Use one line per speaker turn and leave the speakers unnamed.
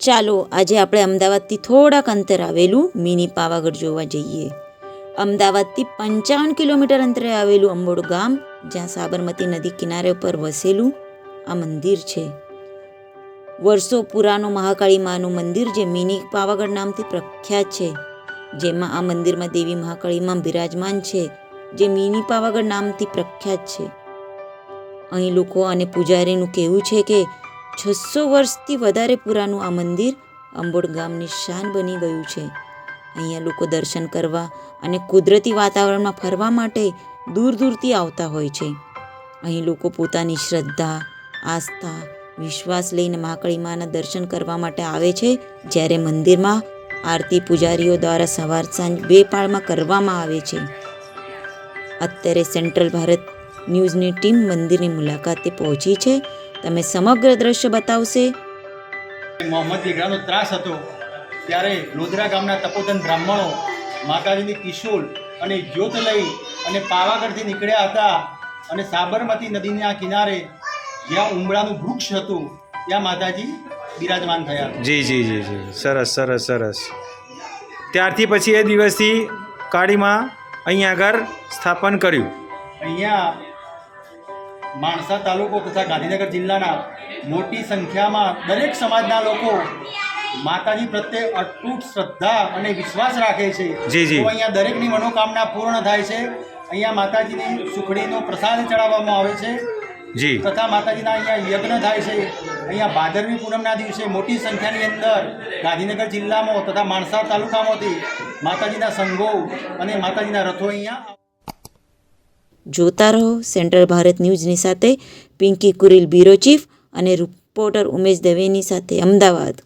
ચાલો આજે આપણે અમદાવાદથી થોડાક અંતર આવેલું મિની પાવાગઢ જોવા જઈએ. અમદાવાદથી પંચાવન કિલોમીટર અંતરે આવેલું અંબોડ ગામ, જ્યાં સાબરમતી નદી કિનારે ઉપર વસેલું આ મંદિર છે. વર્ષો પુરાનું મહાકાળી માનું મંદિર જે મિની પાવાગઢ નામથી પ્રખ્યાત છે. જેમાં આ મંદિરમાં દેવી મહાકાળીમાં બિરાજમાન છે, જે મિની પાવાગઢ નામથી પ્રખ્યાત છે. અહીં લોકો અને પૂજારીનું કહેવું છે કે છસો વર્ષથી વધારે પુરાનું આ મંદિર અંબોડ ગામની શાન બની ગયું છે. અહીંયા લોકો દર્શન કરવા અને કુદરતી વાતાવરણમાં ફરવા માટે દૂર દૂરથી આવતા હોય છે. અહીં લોકો પોતાની શ્રદ્ધા, આસ્થા, વિશ્વાસ લઈને મહાકાળી માના દર્શન કરવા માટે આવે છે, જ્યારે મંદિરમાં આરતી પૂજારીઓ દ્વારા સવાર સાંજ બે પાળમાં કરવામાં આવે છે. અત્યારે સેન્ટ્રલ ભારત ન્યૂઝની ટીમ મંદિરની મુલાકાતે પહોંચી છે તમે સમગ્ર દ્રશ્ય બતાવશે?
મોહમ્મદ દીકરાનો ત્રાસ હતો ત્યારે લોધરા ગામના તપોધન બ્રાહ્મણો માતાજીની ત્રિશૂલ અને જ્યોત લઈ અને પાવાગઢથી નીકળ્યા હતા અને સાબરમતી નદીના કિનારે જ્યાં ઉમળાનું વૃક્ષ હતું ત્યાં માતાજી બિરાજમાન થયા
જી જી જી જી. સરસ સરસ સરસ. ત્યારથી પછી એ દિવસથી કાળીમાં અહીંયા આગળ સ્થાપન કર્યું.
અહીંયા માણસા તાલુકો તથા ગાંધીનગર જિલ્લાના મોટી સંખ્યામાં દરેક સમાજના લોકો માતાજી પ્રત્યે અટૂટ શ્રદ્ધા અને વિશ્વાસ રાખે છે. તો અહીંયા દરેકની મનોકામના પૂર્ણ થાય છે. અહીંયા માતાજીની સુખડીનો પ્રસાદ ચડાવવામાં આવે છે.
જી.
તથા માતાજીના અહીંયા યજ્ઞ થાય છે. અહીંયા ભાદરવી પૂનમના દિવસે મોટી સંખ્યાની અંદર ગાંધીનગર જિલ્લામાં તથા માણસા તાલુકામાંથી માતાજીના સંઘો અને માતાજીના રથો અહીંયા
જોતા રહો. સેન્ટ્રલ ભારત ન્યૂઝની સાથે પિંકી કુરિલ બ્યુરો ચીફ અને રિપોર્ટર ઉમેશ દવેની સાથે અમદાવાદ.